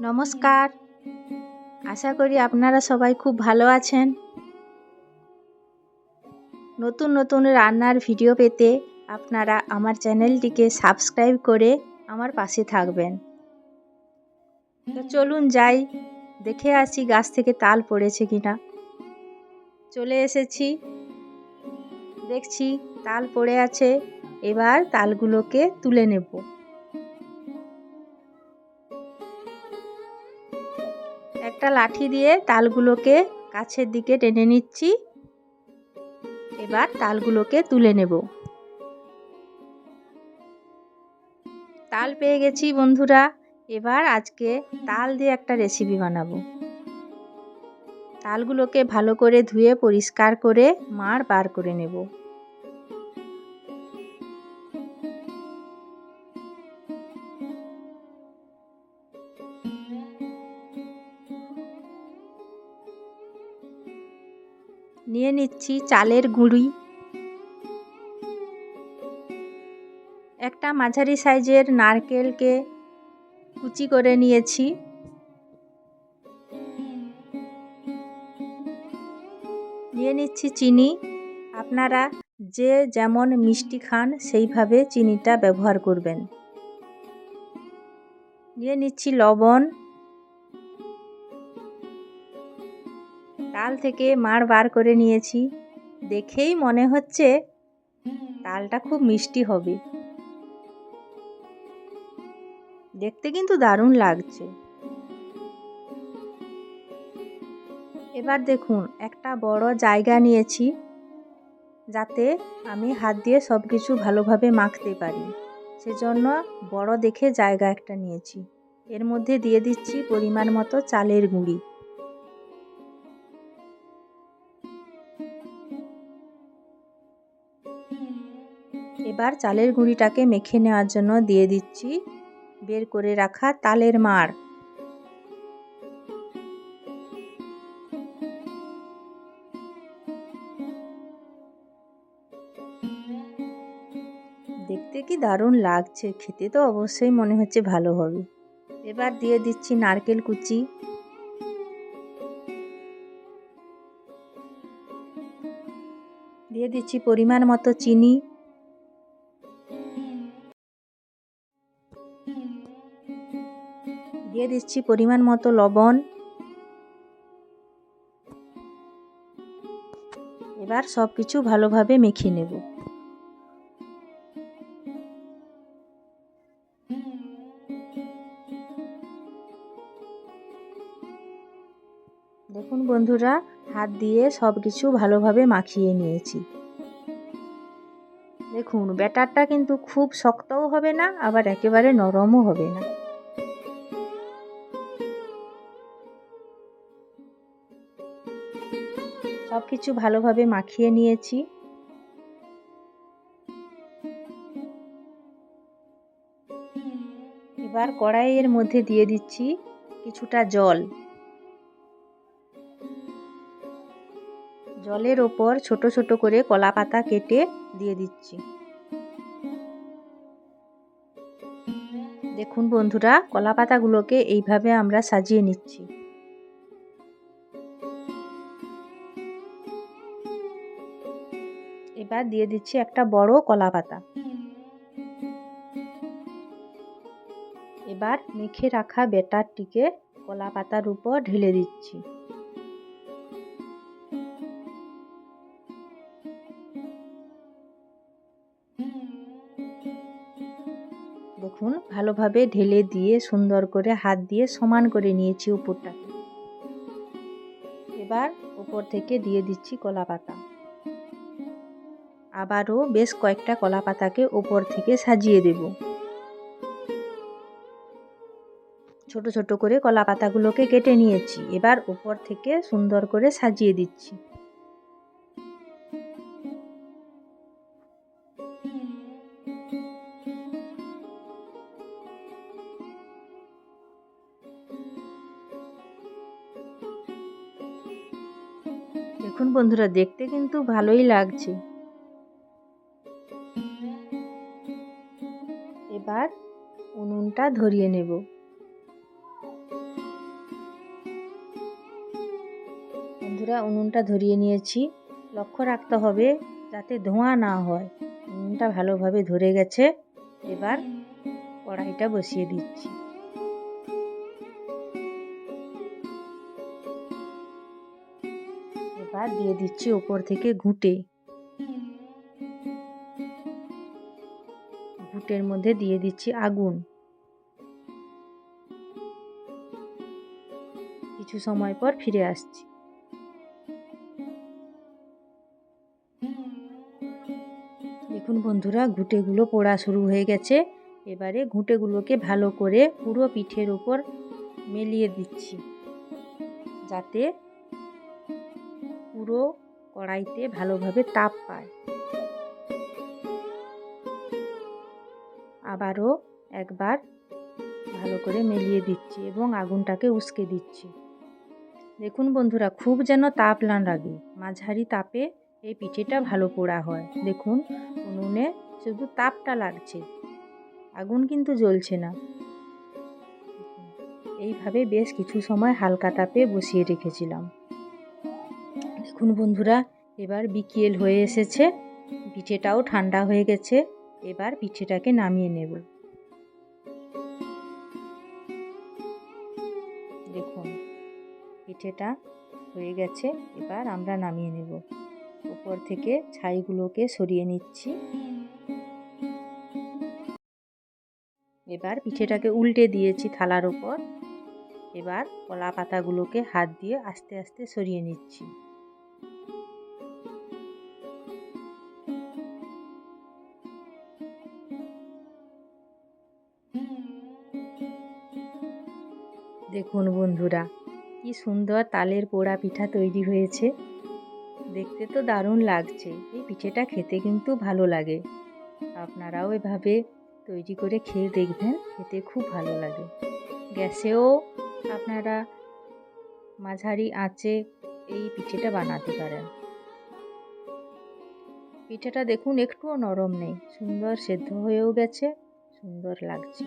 নমস্কার। আশা করি আপনারা সবাই খুব ভালো আছেন। নতুন নতুন রান্নার ভিডিও পেতে আপনারা আমার চ্যানেলটিকে সাবস্ক্রাইব করে আমার পাশে থাকবেন। তো চলুন যাই, দেখে আসি গাছ থেকে তাল পড়েছে কিনা। চলে এসেছি। দেখছি তাল পড়ে আছে, এবার তালগুলোকে তুলে নেব। একটা লাঠি দিয়ে তালগুলোকে কাছের দিকে টেনে নিচ্ছি। এবার তালগুলোকে তুলে নেব। তাল পেয়ে গেছি বন্ধুরা। এবার আজকে তাল দিয়ে একটা রেসিপি বানাবো। তালগুলোকে ভালো করে ধুয়ে পরিষ্কার করে মাড় বার করে নেব। নিয়ে নিচ্ছি চালের গুঁড়ি। একটা মাঝারি সাইজের নারকেলকে কুচি করে নিয়েছি। নিয়ে নিচ্ছি চিনি। আপনারা যে যেমন মিষ্টি খান, সেইভাবে চিনিটা ব্যবহার করবেন। নিয়ে নিচ্ছি লবণ। তাল থেকে মাড় বার করে নিয়েছি। দেখেই মনে হচ্ছে তালটা খুব মিষ্টি হবে। দেখতে কিন্তু দারুণ লাগছে। এবার দেখুন, একটা বড় জায়গা নিয়েছি যাতে আমি হাত দিয়ে সব কিছু ভালোভাবে মাখতে পারি। সেজন্য বড় দেখে জায়গা একটা নিয়েছি। এর মধ্যে দিয়ে দিচ্ছি পরিমাণ মতো চালের গুঁড়ি। এবার চালের গুঁড়িটাকে মেখে নেওয়ার জন্য দিয়ে দিচ্ছি। বের করে রাখা তালের মাড়। দেখতে কি দারুণ লাগছে, খেতে তো অবশ্যই মনে হচ্ছে ভালো হবে। এবার দিয়ে দিচ্ছি নারকেল কুচি। দিয়ে দিচ্ছি পরিমাণ মতো চিনি। দিয়ে দিচ্ছি পরিমাণ মতো লবণ। এবার সব কিছু ভালোভাবে মেখে নেব। দেখুন বন্ধুরা, হাত দিয়ে সব কিছু ভালোভাবে মাখিয়ে নিয়েছি। দেখুন, ব্যাটারটা কিন্তু খুব শক্তও হবে না, আবার একেবারে নরমও হবে না। সব কিছু ভালোভাবে মাখিয়ে নিয়েছি। এবার কড়াইয়ের মধ্যে দিয়ে দিচ্ছি কিছুটা জল। জলের ওপর ছোট ছোট করে কলা পাতা কেটে দিয়ে দিচ্ছি। দেখুন বন্ধুরা কলা পাতাগুলোকে এইভাবে আমরা সাজিয়ে নিচ্ছি। এবার দিয়ে দিচ্ছি একটা বড় কলা পাতা। এবার মেখে রাখা বেটারটিকে কলা পাতার উপর ঢেলে দিচ্ছি। দেখুন, ভালোভাবে ঢেলে দিয়ে সুন্দর করে হাত দিয়ে সমান করে নিয়েছি উপরটাকে। এবার উপর থেকে দিয়ে দিচ্ছি কলা পাতা। আবারও বেশ কয়েকটা কলা পাতাকে ওপর থেকে সাজিয়ে দেব। ছোট ছোট করে কলা পাতাগুলোকে কেটে নিয়েছি, এবার ওপর থেকে সুন্দর করে সাজিয়ে দিচ্ছি। দেখুন বন্ধুরা, দেখতে কিন্তু ভালোই লাগছে। এবার উনুনটা ধরিয়ে নেব। বন্ধুরা, উনুনটা ধরিয়ে নিয়েছি। লক্ষ্য রাখতে হবে যাতে ধোঁয়া না হয়। উনুনটা ভালোভাবে ধরে গেছে। এবার কড়াইটা বসিয়ে দিচ্ছি। এবার দিয়ে দিচ্ছি ওপর থেকে ঘুঁটে। ঘুঁটের মধ্যে দিয়ে দিচ্ছি আগুন। কিছু সময় পর ফিরে আসছি। দেখুন বন্ধুরা, ঘুঁটেগুলো পোড়া শুরু হয়ে গেছে। এবারে ঘুঁটেগুলোকে ভালো করে পুরো পিঠের উপর মেলিয়ে দিচ্ছি। যাতে পুরো কড়াইতে ভালোভাবে তাপ পায়। আবারও একবার ভালো করে মেলিয়ে দিচ্ছি এবং আগুনটাকে উস্কে দিচ্ছি। দেখুন বন্ধুরা, খুব যেন তাপ না লাগে। মাঝারি তাপে এই পিঠেটা ভালো পোড়া হয়। দেখুন, উনুনে শুধু তাপটা লাগছে। আগুন কিন্তু জ্বলছে না। এইভাবে বেশ কিছু সময় হালকা তাপে বসিয়ে রেখেছিলাম। দেখুন বন্ধুরা, এবার বিকেল হয়ে এসেছে। পিঠেটাও ঠান্ডা হয়ে গেছে। এবার পিঠেটাকে নামিয়ে নেব। দেখুন, পিঠেটা হয়ে গেছে, এবার আমরা নামিয়ে নেব। উপর থেকে ছাইগুলোকে সরিয়ে নিচ্ছি। এবার পিঠেটাকে উল্টে দিয়েছি থালার ওপর এবার কলা পাতাগুলোকে হাত দিয়ে আস্তে আস্তে সরিয়ে নিচ্ছি। দেখুন বন্ধুরা, কি সুন্দর তালের পোড়া পিঠা তৈরি হয়েছে। দেখতে তো দারুণ লাগছে, এই পিঠেটা খেতে কিন্তু ভালো লাগে। আপনারাও এভাবে তৈরি করে খেয়ে দেখবেন, খেতে খুব ভালো লাগে। গ্যাসেও আপনারা মাঝারি আঁচে এই পিঠেটা বানাতে পারেন। পিঠেটা দেখুন, একটুও নরম নেই, সুন্দর সেদ্ধ হয়েও গেছে, সুন্দর লাগছে।